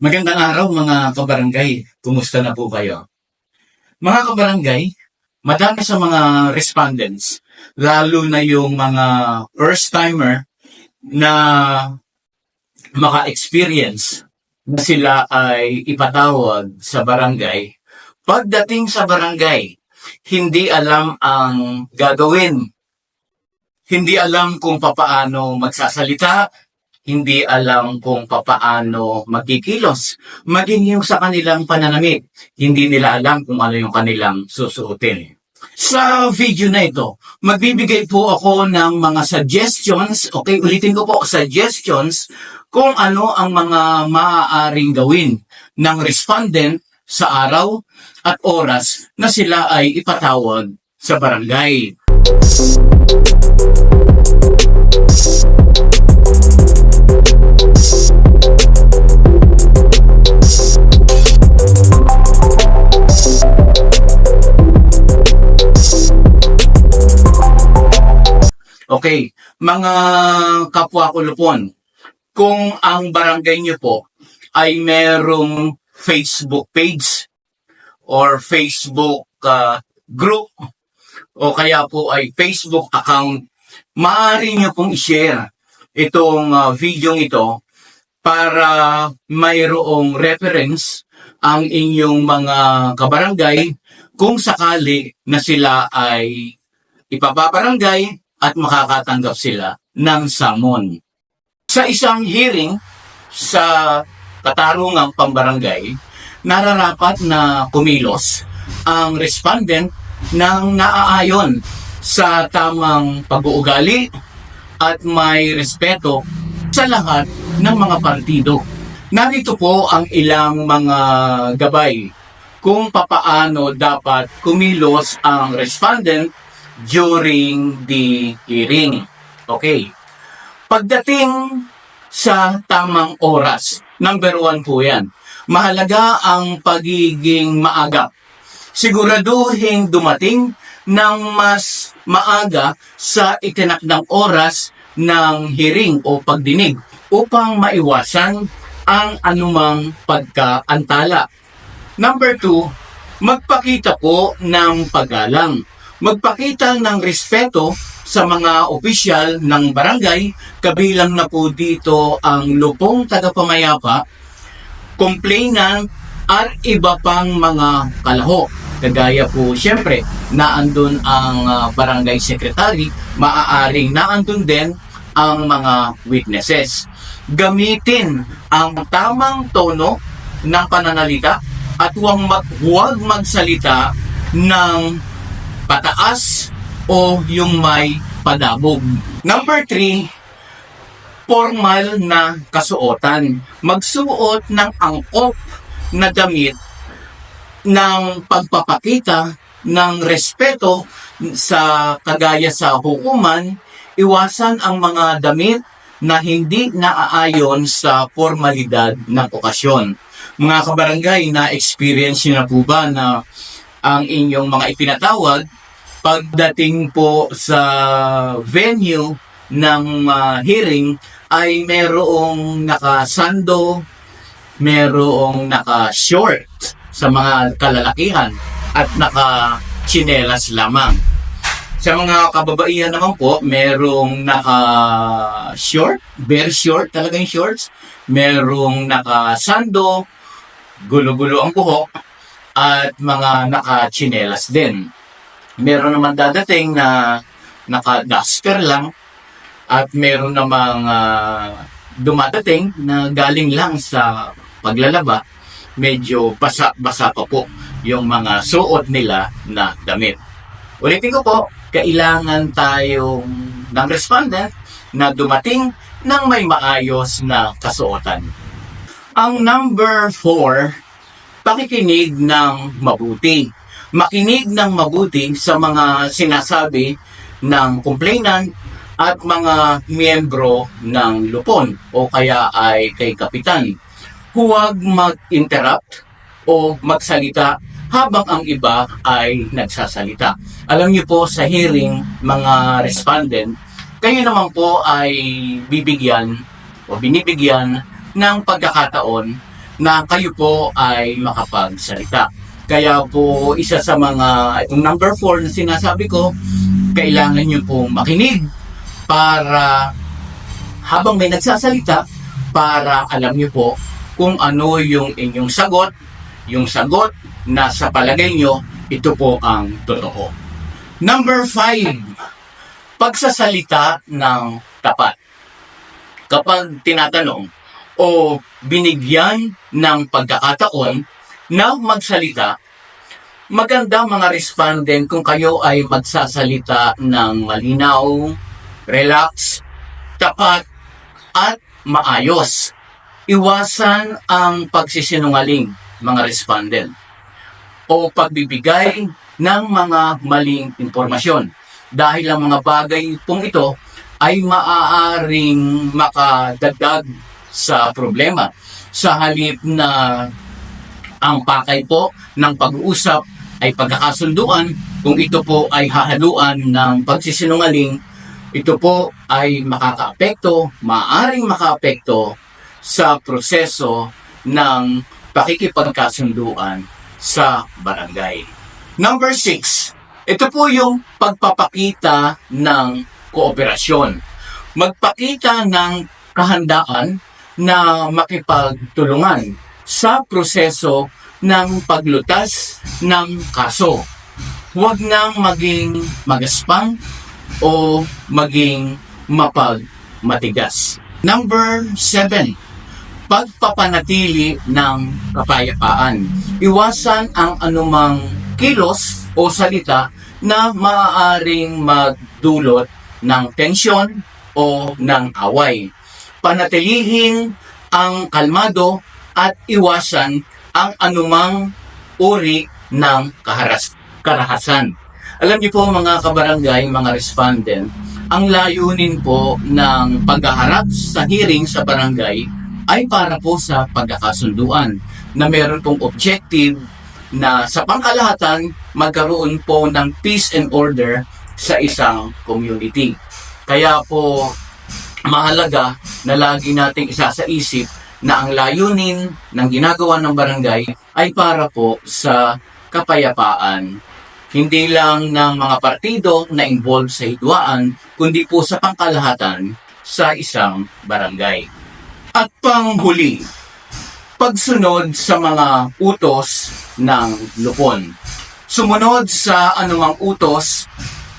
Magandang araw mga kabarangay. Kumusta na po kayo? Mga kabarangay, madami sa mga respondents, lalo na yung mga first-timer na maka-experience na sila ay ipatawag sa barangay. Pagdating sa barangay, hindi alam ang gagawin. Hindi alam kung papaano magsasalita, hindi alam kung papaano magkikilos, maging yung sa kanilang pananamit. Hindi nila alam kung ano yung kanilang susuotin. Sa video na ito, magbibigay po ako ng mga suggestions, okay, ulitin ko po, suggestions kung ano ang mga maaaring gawin ng respondent sa araw at oras na sila ay ipatawag sa barangay. Okay, mga kapwa kulupon, kung ang barangay niyo po ay merong Facebook page or Facebook uh, group o kaya po ay Facebook account, maaari niyo pong i-share itong uh, video ito para mayroong reference ang inyong mga kabarangay kung sakali na sila ay ipapabarangay at makakatanggap sila ng samon. Sa isang hearing sa katarungang pambarangay, nararapat na kumilos ang respondent ng naaayon sa tamang pag-uugali at may respeto sa lahat ng mga partido. Narito po ang ilang mga gabay kung papaano dapat kumilos ang respondent during the hearing. Okay. Pagdating sa tamang oras, number one po yan. Mahalaga ang pagiging maaga. Siguraduhin dumating ng mas maaga sa itinakdang oras ng hearing o pagdinig upang maiwasan ang anumang pagkaantala. Number two, magpakita po ng paggalang magpakita ng respeto sa mga opisyal ng barangay, kabilang na po dito ang lupong tagapamayapa, complainant, at iba pang mga kalaho. Kagaya po, siyempre, naandun ang ah, barangay secretary, maaaring naandun din ang mga witnesses. Gamitin ang tamang tono ng pananalita at huwag, mag, huwag magsalita ng pataas o yung may padabog. Number three, formal na kasuotan. Magsuot ng angkop na damit ng pagpapakita ng respeto sa kagaya sa hukuman, iwasan ang mga damit na hindi naaayon sa formalidad ng okasyon. Mga kabarangay, na-experience nyo na po ba na ang inyong mga ipinatawag pagdating po sa venue ng ah, hearing ay merong nakasando, merong naka-short sa mga kalalakihan at naka-chinelas lamang. Sa mga kababaihan naman po, merong naka-short, very short talaga yung shorts, merong naka-sando, gulo-gulo ang buhok, at mga naka-chinelas din. Meron naman dadating na naka-duster lang, at meron namang ah, dumadating na galing lang sa paglalaba, medyo basa-basa pa po yung mga suot nila na damit. Ulitin ko po, kailangan tayong ng respondent na dumating ng may maayos na kasuotan. Ang number four, pakikinig ng mabuti. Makinig ng mabuti sa mga sinasabi ng complainant at mga miyembro ng lupon o kaya ay kay kapitan. Huwag mag-interrupt o magsalita habang ang iba ay nagsasalita. Alam niyo po sa hearing, mga respondent, kayo naman po ay bibigyan o binibigyan ng pagkakataon na kayo po ay makapagsalita. Kaya po isa sa mga itong number 4 na sinasabi ko, kailangan nyo pong makinig para habang may nagsasalita para alam nyo po kung ano yung inyong sagot, yung sagot na sa palagay nyo, ito po ang totoo. Number 5, pagsasalita ng tapat. Kapag tinatanong o binigyan ng pagkakataon na magsalita, maganda mga respondent kung kayo ay magsasalita ng malinaw, relax, tapat, at maayos. Iwasan ang pagsisinungaling, mga respondent, o pagbibigay ng mga maling impormasyon. Dahil ang mga bagay pong ito ay maaaring makadagdag sa problema. Sa halip na ang pakay po ng pag-uusap ay pagkakasunduan, kung ito po ay hahaluan ng pagsisinungaling, ito po ay makakaapekto, maaring makaapekto sa proseso ng pakikipagkasunduan sa barangay. Number six, ito po yung pagpapakita ng kooperasyon. Magpakita ng kahandaan na makipagtulungan sa proseso ng paglutas ng kaso. Huwag nang maging magaspang o maging mapagmatigas. Number seven, pagpapanatili ng kapayapaan. Iwasan ang anumang kilos o salita na maaaring magdulot ng tensyon o ng away. Panatilihin ang kalmado at iwasan ang anumang uri ng kaharas karahasan. Alam niyo po mga kabarangay, mga respondent, ang layunin po ng paghaharap sa hearing sa barangay ay para po sa pagkakasunduan na meron pong objective na sa pangkalahatan magkaroon po ng peace and order sa isang community. Kaya po mahalaga na lagi nating isa sa isip na ang layunin ng ginagawa ng barangay ay para po sa kapayapaan hindi lang ng mga partido na involved sa hidwaan, kundi po sa pangkalahatan sa isang barangay. At panghuli, pagsunod sa mga utos ng lupon. Sumunod sa anumang utos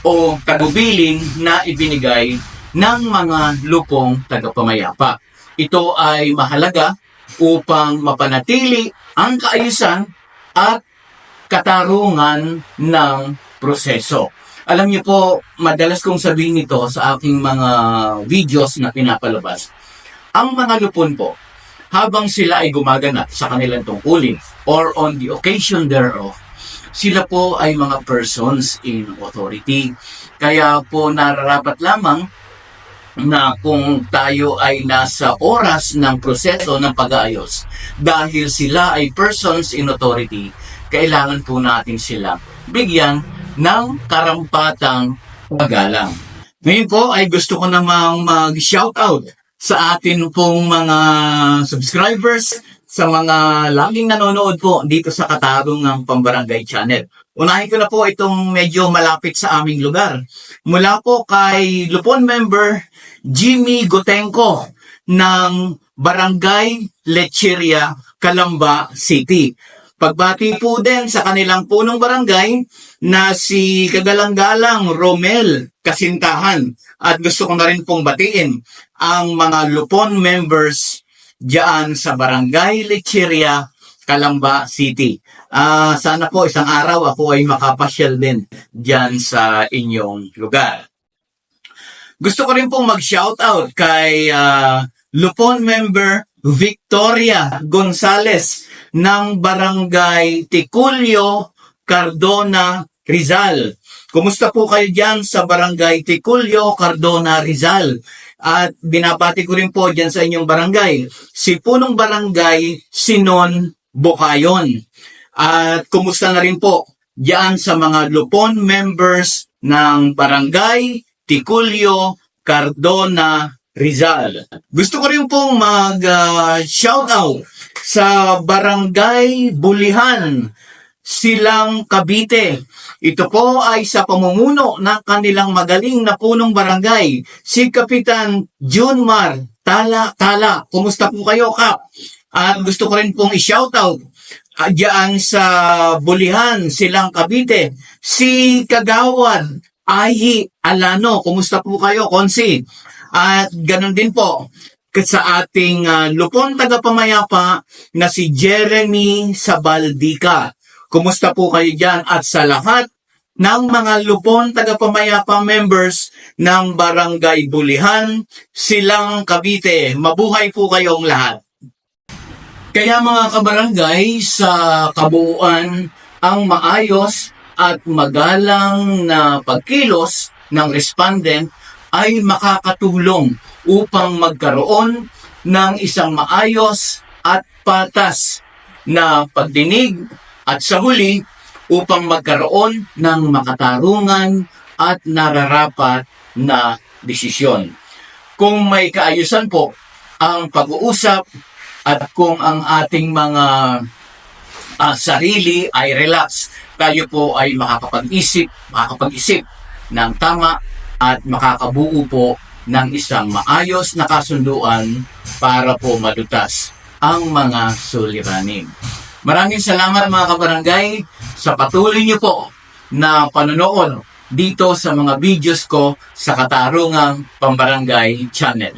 o tagubilin na ibinigay ng mga lupong tagapamayapa. Ito ay mahalaga upang mapanatili ang kaayusan at katarungan ng proseso. Alam niyo po, madalas kong sabihin ito sa aking mga videos na pinapalabas. Ang mga lupon po, habang sila ay gumaganap sa kanilang tungkulin or on the occasion thereof, sila po ay mga persons in authority. Kaya po nararapat lamang na kung tayo ay nasa oras ng proseso ng pag-aayos dahil sila ay persons in authority, kailangan po natin sila bigyan ng karampatang paggalang. Ngayon po ay gusto ko namang mag-shoutout sa atin pong mga subscribers, sa mga laging nanonood po dito sa Katarong ng Pambarangay Channel. Unahin ko na po itong medyo malapit sa aming lugar. Mula po kay Lupon member Jimmy Gotenko ng Barangay Lecheria, Calamba City. Pagbati po din sa kanilang punong barangay na si Kagalang-galang Romel Kasintahan. At gusto ko na rin pong batiin ang mga Lupon members diyan sa Barangay Lecheria, Calamba City. Ah, sana po isang araw ako ay makapasyal din diyan sa inyong lugar. Gusto ko rin pong mag-shoutout kay ah, Lupon member Victoria Gonzales ng Barangay Ticulio, Cardona, Rizal. Kumusta po kayo dyan sa Barangay Ticulio, Cardona, Rizal? At binabati ko rin po dyan sa inyong barangay. Si Punong Barangay Sinon Bocayon. At kumusta na rin po dyan sa mga Lupon members ng Barangay Ticulio, Cardona, Rizal. Gusto ko rin pong mag-shoutout sa Barangay Bulihan, Silang Cavite. Ito po ay sa pamumuno ng kanilang magaling na punong barangay, si Kapitan Junmar Tala Tala. Kumusta po kayo, Kap? At gusto ko rin pong i-shoutout uh, diyan sa Bulihan, Silang Cavite, si Kagawad Ahi Alano. Kumusta po kayo, Konsi? At ganun din po sa ating uh, lupon tagapamayapa na si Jeremy Sabaldika. Kumusta po kayo dyan? At sa lahat ng mga lupon tagapamayapa members ng Barangay Bulihan, Silang Cavite. Mabuhay po kayong lahat. Kaya mga kabarangay, sa kabuuan, ang maayos at magalang na pagkilos ng respondent ay makakatulong upang magkaroon ng isang maayos at patas na pagdinig at sa huli upang magkaroon ng makatarungan at nararapat na desisyon. Kung may kaayusan po ang pag-uusap at kung ang ating mga ah, sarili ay relax, tayo po ay makakapag-isip, makakapag-isip ng tama at makakabuo po ng isang maayos na kasunduan para po madutas ang mga suliranin. Maraming salamat mga kabarangay sa patuloy niyo po na panonood dito sa mga videos ko sa Katarungang Pambarangay Channel.